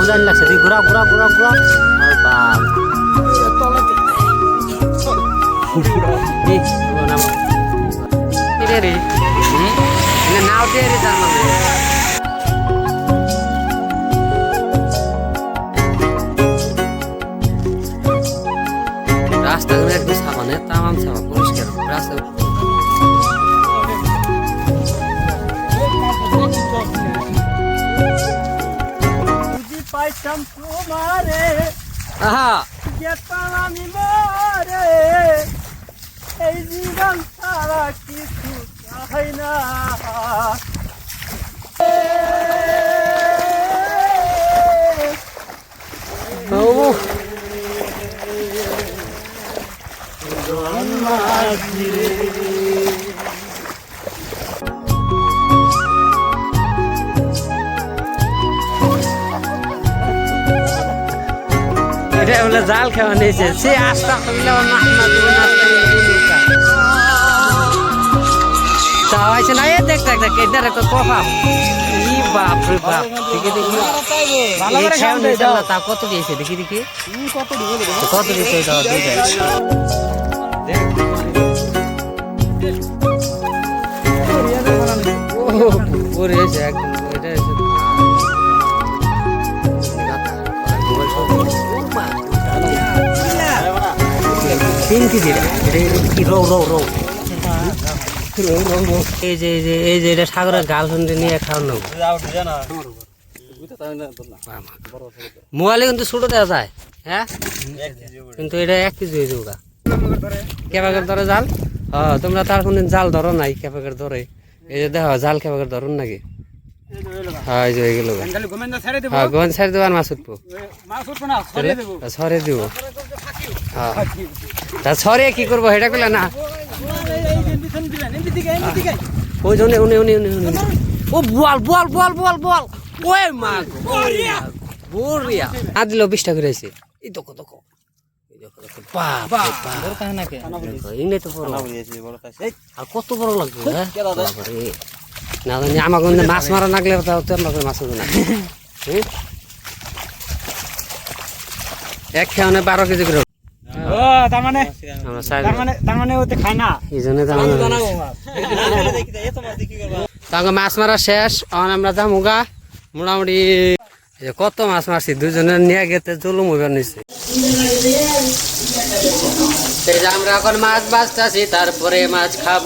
ওজন লাগছে তুই ঘুরা ঘুরা ঘুরা ঘুরা। নাও দিয়ে রে তামাম সাফা পরিষ্কার রাস্তা বুঝি পাইতাম তোমারে আহা যেতাম আমি মরে এই জীবন ছাড়া কিছু চাই না ও এটা বলে জাল খাওয়া নিয়েছে। সে আস্তা চাওয়াইছে না এ দেখ দেখ দেখ এটার একটা কথা ই বাপ রে বাপ দেখি দেখি। ভালো করে খাওয়া নিয়েছে। না, তা কত দিয়েছে দেখি দেখি। কত দিবি কত দিয়েছে এটা দুইটা ওরে একদম এটা তিন কেজি রে এটা কি? রৌ রৌ রৌ। এই যে এই যে এই যে এটা সাগরের গার্লফ্রেন্ড নিয়ে খাওয়ার মোবাইলে কিন্তু ছোট দেওয়া যায় হ্যাঁ? কিন্তু এটা এক কেজি হয়ে যাব কেবাকের ধরে জাল? হ তোমরা তার জাল ধরো নাই কেবাকের ধরে। এই যে দেখো জাল কেবাকের ধরুন নাকি? হ্যাঁ এই যে হয়ে গেল গোমেন্দা ছেড়ে দেবো। হ্যাঁ দেবো মাছ উঠবো। সরে দিব। হ্যাঁ তা সরে কি করব? সেটা করলে না। ওই জন্য উনি উনি উনি উনি ও বল বল বল বল বল ওই মা বড়িয়া। আ দিল বিশ টাকা রয়েছে এই দেখো দেখো। এই দেখো দেখো। বাপ বাপ। ইনে তো বড়। আর কত বড় লাগবে হ্যাঁ? বাবারে। না জানি আমাকে মাছ মারা লাগলে মাছ হবে না। হুম? এক খেয়ে বারো কেজি করে ও তার মানে তার মানে তার মানে ওতে খায় না। এই জন্য তো আমরা মাছ মারা শেষ। এখন আমরা যাব গা মোটামুটি কত মাছ মারছি দুজনে নিয়ে গেতে জুলুম হইবার যে আমরা এখন মাছ বাঁচতেছি তারপরে মাছ খাব।